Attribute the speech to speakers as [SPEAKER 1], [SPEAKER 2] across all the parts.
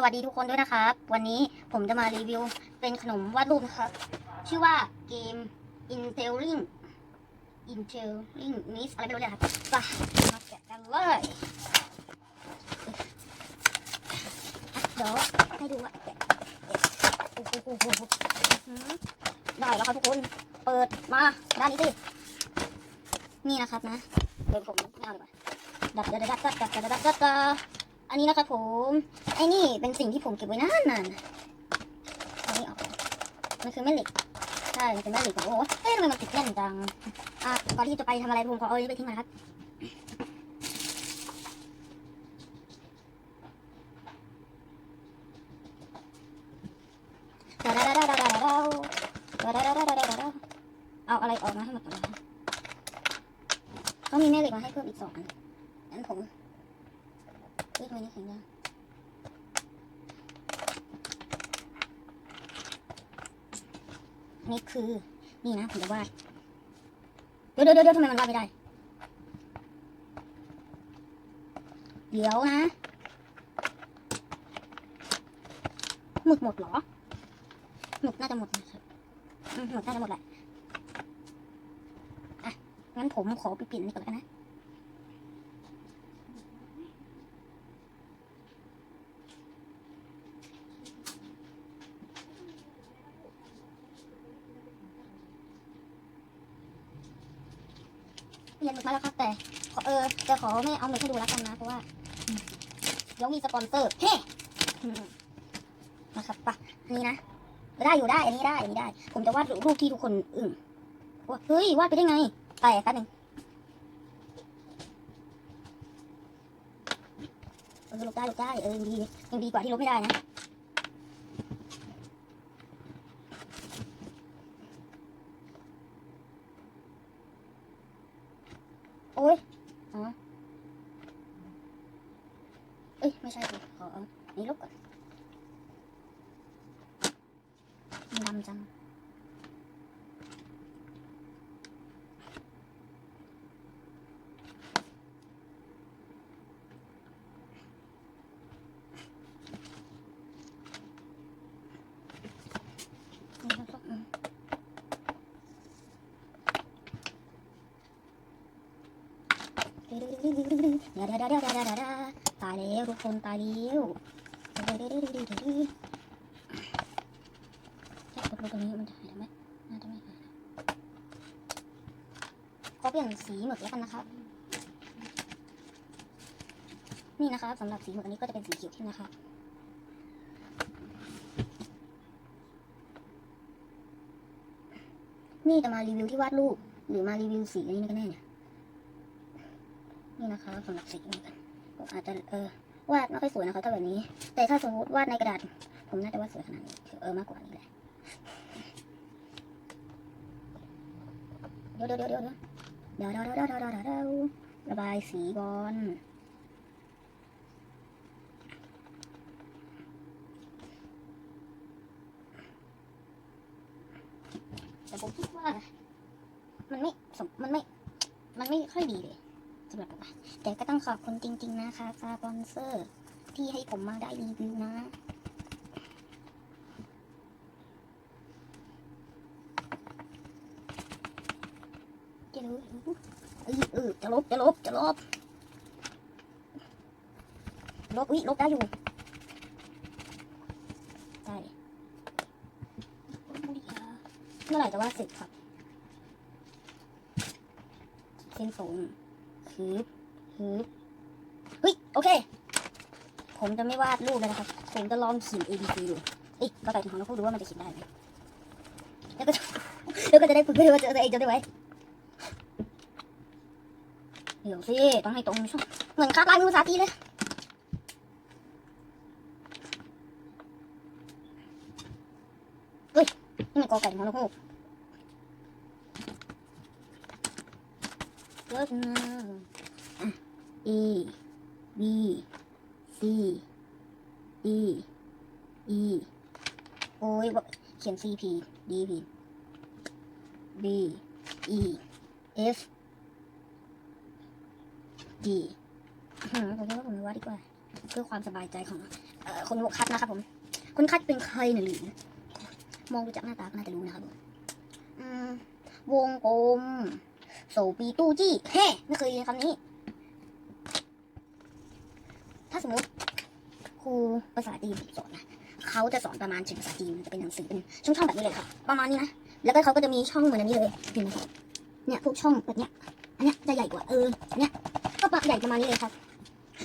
[SPEAKER 1] สวัสดีทุกคนด้วยนะครับ วันนี้ผมจะมารีวิวเป็นขนมวาดรูปนะครับ ชื่อว่าเกม Intelling Intelling Miss อะไรไม่รู้เนี่ยครับไปมาแกะกันเลยเดี๋ยวให้ดูว่าแกะได้แล้วครับทุกคน เปิดมาด้านนี้สินี่นะครับนะ เดี๋ยวผมไม่เอาดีกว่าดับดับดับดับดับดับดับดับดับ อันนี้นะครับผมไอ้นี่เป็นสิ่งที่ผมเก็บไว้นานนานเอาไม่ออกมันคือแม่เหล็กใช่มันเป็นแม่เหล็กผมบอกว่าเอ๊ะทำไมมันติดแน่นจังอะก่อนที่จะไปทำอะไรผมขอเอาอันนี้ไปทิ้งนะครับเอาอะไรออกมาให้หมดก่อนนะเขามีแม่เหล็กมาให้เพิ่มอีกสองอันงั้นผม ทำไมนี่แข็งจังนี่คือ นี่นะผมจะวาดเดี๋ยวเดี๋ยวเดี๋ยวทำไมมันวาดไม่ได้ เดี๋ยวนะหมึกหมดหรอหมึกน่าจะหมดนะครับหมึกน่าจะหมดแหละอะงั้นผมขอไปเปลี่ยนนี่ก่อนแล้วกันนะ เปลี่ยนหมึกมาแล้วครับ แต่ขอเออจะขอไม่เอาหมึกให้ดูแล้วกันนะ เพราะว่าเดี๋ยวมีสปอนเซอร์เฮ้มนะครับปะนนี้นะได้อยู่ได้อันนี้ได้อันนี้ได้ ผมจะวาดรูปที่ทุกคนอึ้งว่าเฮ้ยวาดไปได้ไง แต่แป๊บนึงเออลบได้ลบได้เออยังดียังดีกว่าที่ลบไม่ได้นะ โอ้ยอ๋อเอ้ย ไม่ใช่สิขอเอานี่ลบก่อน มันดำจัง นี่ครับอืมเดี๋ยวเดี๋ยวเดี๋ยวเดี๋ยวเดี๋ยวเดี๋ยวเดี๋ยวเดี๋ยวเดี๋ยวเดี๋ยวเดี๋ยวตายแล้วทุกคนตายแล้วเดี๋ยวเดี๋ยวเดี๋ยวเดี๋ยวเดี๋ยวเดี๋ยวตรงนี้มันจะหายไหมน่าจะไม่หายขอเปลี่ยนสีหมึกแล้วกันนะครับ นี่นะครับสำหรับสีหมึกอันนี้ก็จะเป็นสีเขียวเข้มนะครับนี่จะมารีวิวที่วาดรูปหรือมารีวิวสีอันนี้กันแน่เนี่ย นี่นะครับสำหรับสีนี้กันผมอาจจะเออวาดไม่ค่อยสวยนะครับถ้าแบบนี้ แต่ถ้าสมมติวาดในกระดาษ ผมน่าจะวาดสวยขนาดนี้เออมากกว่านี้แหละเดี๋ยวเดี๋ยวเดี๋ยวเดี๋ยวเดี๋ยวเดี๋ยวเดี๋ยวเดี๋ยวเดี๋ยวเดี๋ยวเดี๋ยวระบายสีก่อนแต่ผมคิดว่ามันไม่สมมันไม่ มันไม่ค่อยดีเลย สำหรับแต่ก็ต้องขอบคุณจริง ๆ นะคะสปอนเซอร์ที่ให้ผมมาได้รีวิวนะจะรู้เออจะลบจะลบจะลบลบอุ้ยลบได้อยู่ได้เมื่อไหร่จะว่าสร็จครับเส้นตรงืบคืบเฮ้ย โอเค ผมจะไม่วาดรูปเลยนะครับ ผมจะลองเขียน A B C ดูเอ้ยก็ไปถึงของเราพูดดูว่ามันจะเขียนได้ไหมแล้วก็แล้วก็จะได้ฝึกด้วยว่าจะเองจะได้ไหมเดี๋ยวสิต้องให้ตรงช่วงเหมือนคาดลายมือภาษาจีนเลยเฮ้ยนี่มันกอไก่ของเราพูกเลิศนะอะ A B C D E โอ้ยบอกเขียน C P D P B E F ดีอืมผมคิดว่าผมไม่ว่าดีกว่า เพื่อความสบายใจของอ่อคนคัดนะครับผม คนคัดเป็นใครหรือมองดูจากหน้าตาก็น่าจะรู้นะครับผมวงกลม โสปีตู้จี้เฮ้ไม่เคยเรียนคำนี้ ถ้าสมมติครูภาษาจีนสอนนะเขาจะสอนประมาณถึงภาษาจีนจะเป็นหนังสือเป็นช่องๆแบบนี้เลยครับประมาณนี้นะแล้วก็เขาก็จะมีช่องเหมือนอันนี้เลยเห็นไหมครับเนี่ยพวกช่องแบบเนี้ยอันเนี้ยจะใหญ่กว่าเอออันเนี้ยก็ปะใหญ่ประมาณนี้เลยครับ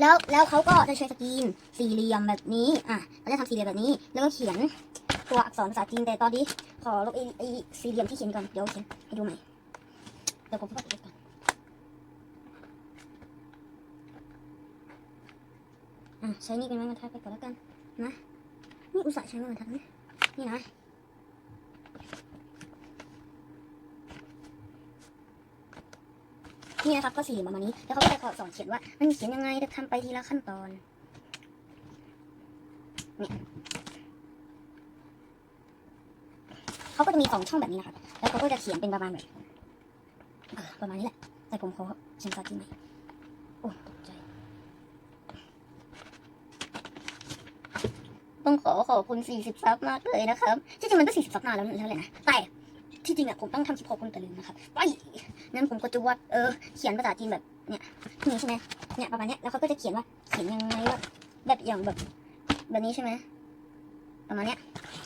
[SPEAKER 1] แล้วแล้วเขาก็จะใช้สกรีนสี่เหลี่ยมแบบนี้อะเขาจะทำสี่เหลี่ยมแบบนี้ แล้วก็เขียนตัวอักษรภาษาจีนแต่ตอนนี้ขอลบไอ้ไอ้สี่เหลี่ยมที่เขียนก่อนเดี๋ยวเขียนให้ดูใหม่ เดี๋ยวผมพูดอีกก่อนอะใช้นี่เป็นไม้บรรทัดไปก่อนแล้วกันนะนี่อุตส่าห์ใช้ไม้บรรทัดนะนี่นะนี่นะครับก็สี่ประมาณนี้ แล้วเขาก็จะสอนเขียนว่า มันเขียนยังไงจะทำไปทีละขั้นตอน เนี่ยเขาก็จะมีสองช่องแบบนี้นะครับ แล้วเขาก็จะเขียนเป็นประมาณแบบ ประมาณนี้แหละ แต่ผมขอเขียนภาษาจีนไหมโอ้ตกใจ ต้องขอขอบคุณ 40 ซับมากเลยนะครับที่จริงมันก็ 40 ซับนานแล้วนั่นแหละนะ แต่ที่จริงอะผมต้องทำคลิปขอบคุณแต่ลืมนะครับไปงั้นผมก็จะวาดเออ เขียนภาษาจีนแบบเนี่ยนี่ใช่ไหมเนี่ยประมาณเนี้ยแล้วเขาก็จะเขียนว่าเขียนยังไงว่าแบบอย่างแบบแบบนี้ใช่ไหมประมาณเนี้ย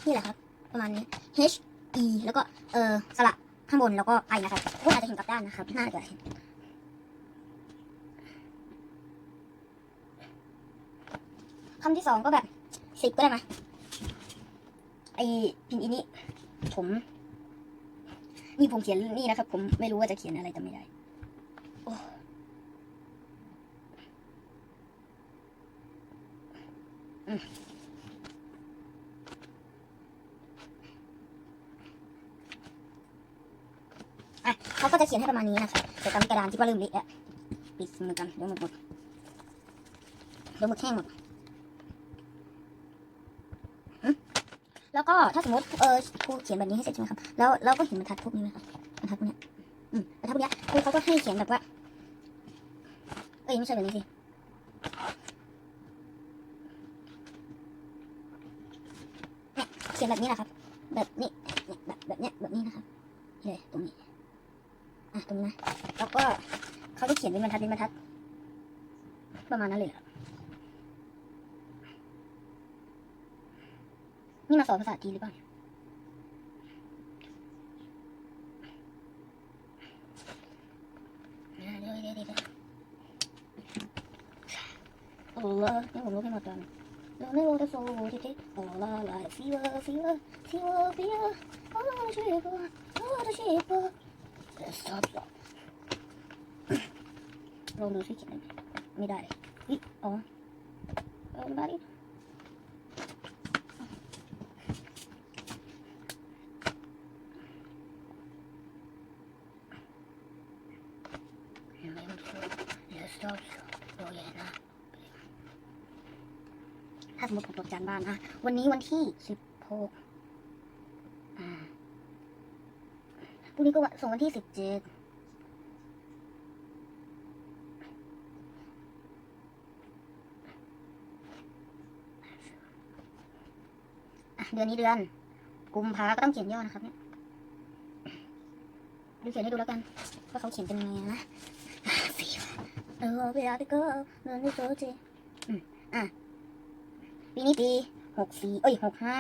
[SPEAKER 1] นี่แหละครับ ประมาณนี้ H E แล้วก็เออสระ ข้างบนแล้วก็ I นะครับพวกอาจจะเห็นกลับด้านนะครับน่าจะเห็นคำที่สองก็แบบสิบก็ได้ไหมไอพินอีนี่ผมนี่ผมเขียนนี่นะครับ ผมไม่รู้ว่าจะเขียนอะไรแต่ไม่ได้อืม เขาก็จะเขียนให้ประมาณนี้นะครับแต่ตามกระดานที่ว่าลืมเละอะปิดมือกันเดี๋ยวหมดหมดเดี๋ยวหมดแห้งหมดแล้วก็ถ้าสมมติเออครูเขียนแบบนี้ให้เสร็จใช่ไหมครับแล้วเราก็เห็นบรรทัดพวกนี้ไหมครับบรรทัดพวกเนี้ยอืมบรรทัดพวกเนี้ยครูเขาก็ให้เขียนแบบว่าเอ้ยไม่ใช่แบบนี้สิเขียนแบบนี้นะครับ แบบนี้แบบแบบเนี้ยแบบนี้นะครับเลยตรงนี้ อะตรงนี้นะแล้วก็เขาจะเขียนเป็นบรรทัดเป็นบรรทัด ประมาณนั้นเลยเหรอนี่มาสอนภาษาจีนหรือเปล่าโอ้โหนี่ผมรู้แค่หมดตอนเราไม่รู้จะสู้ที่ที่โอ้ลาลาฟีเวอร์ฟีเวอร์ฟีเวอร์ฟีเวอร์โอ้ชิบะโอ้ชิบะ สอบสองลองดูสิเขียนไม่ได้อุ๊ยอ๋อบ้าดิถ้าสมมติผมตกจานบ้านนะ วันนี้วันที่ 16 รุ่งนี้ก็วันส่งวันที่สิบเจ็ดเดือนนี้เดือน กุมภาก็ต้องเขียนย่อนะครับเนี่ยดูเขียนให้ดูแล้วกันว่าเขาเขียนเป็นยังไงนะเออเวลาไปก็เดินไปเจอจีอืมอะปีนี้ปีหกสี่เอ้ยหกห้า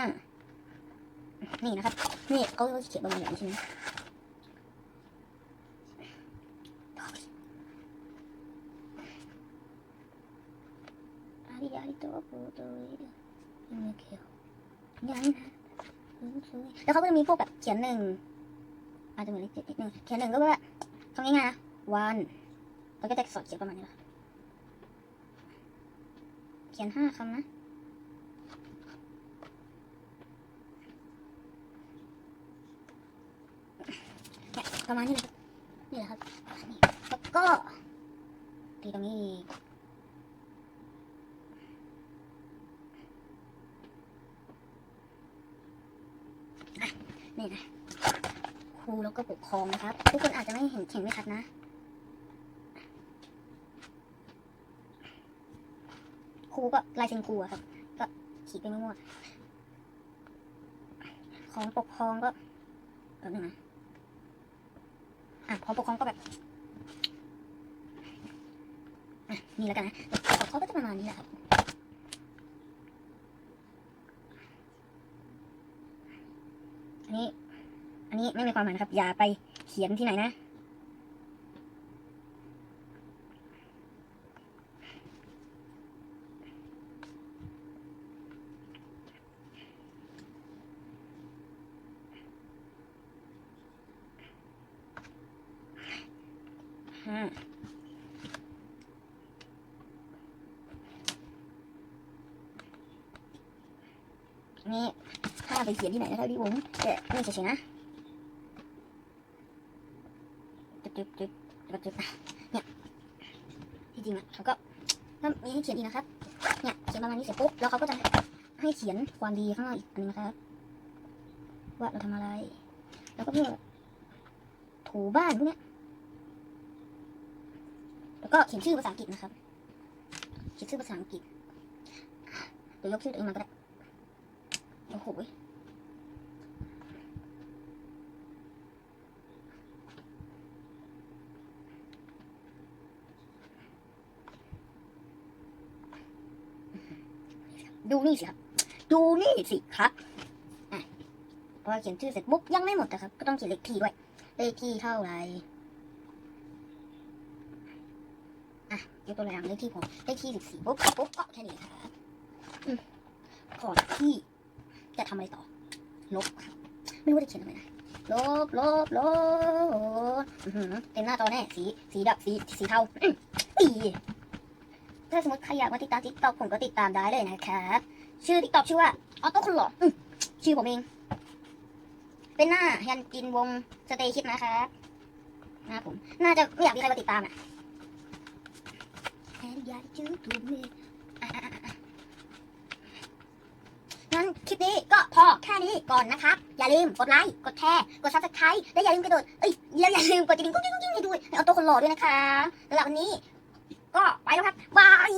[SPEAKER 1] นี่นะครับ นี่เขาเขียนประมาณนี้ใช่ไหมอา ริอาริโตโปโตยังไม่เขียวยังนะแล้วเขาก็จะมีพวกแบบเขียนหนึ่งอาจจะเหมือนเลขเจ็ดนิดนึงเขียนหนึ่งก็แบบทำง่ายๆนะวันแล้วก็จะสอนเขียนประมาณนี้ละเขียนห้าคำนะประมาณนี้เลยนี่แหละครับนี่แล้วก็ตีตรงนี้อีกอะ นี่นะครูแล้วก็ปกครองนะครับ ทุกคนอาจจะไม่เห็นเขียนไม่ชัดนะครูก็ลายเซ็นครูอะครับ ก็ขีดไปมั่วๆของปกครองก็แบบนึงนะอะของปกครองก็แบบอะนี่แล้วกันนะเขาก็จะประมาณนี้แหละครับ อันนี้ อันนี้ ไม่มีความหมายนะครับ อย่าไปเขียนที่ไหนนะห้าอันนี้ถ้าไปเขียนที่ไหนนะครับพี่บุ๋มแต่นี่เฉยๆนะ จึ๊บจึ๊บจึ๊บจึ๊บจึ๊บเนี่ยที่จริงอะเขาก็ก็มีให้เขียนอีกนะครับ เนี่ยเขียนประมาณนี้เสร็จปุ๊บแล้วเขาก็จะให้เขียนความดีข้างล่างอีกอันนึงนะครับ ว่าเราทำอะไร แล้วก็เพื่อถูบ้านพวกเนี้ยแล้วก็เขียนชื่อภาษาอังกฤษนะครับ เขียนชื่อภาษาอังกฤษเดี๋ยวยกชื่อตัวเองมาก็ได้โอ้โห ดูนี่สิครับ ดูนี่สิครับอพอเขียนชื่อเสร็จปุ๊บยังไม่หมดนะครับ ก็ต้องเขียนเลขที่ด้วย เลขที่เท่าไหร่ยกตัวอย่างเลขที่ผมเลขที่สิบสี่ปุ๊บปุ๊บก็แค่นี้ครับอืมก่อนที่จะทำอะไรต่อ ลบครับ ไม่รู้จะเขียนอะไรนะลบลบลบเต็มหน้าจอแน่ สี สีดำสี สีเทาอี ถ้าสมมติใครอยากมาติดตามทิกตอกผมก็ติดตามได้เลยนะครับชื่อทิกตอกชื่อว่าออโต้คนหล่ออื้อชื่อผมเอง เป็นหน้ายันจินวงสเตย์คิดนะครับหน้าผม น่าจะไม่อยากมีใครมาติดตามอะแอนยาจื้อถูกมืออะอะอะอะงั้นคลิปนี้ก็พอแค่นี้ก่อนนะครับ อย่าลืมกดไลค์ กดแชร์ กดซับสไครต์และอย่าลืมกระโดด เอ้ยแล้วอย่าลืมกดกระดิ่งกุ้งกิ้งกุ้งกิ้งให้ด้วยเอาตัวคนหล่อด้วยนะคะสำหรับวันนี้ ก็ไปแล้วครับบาย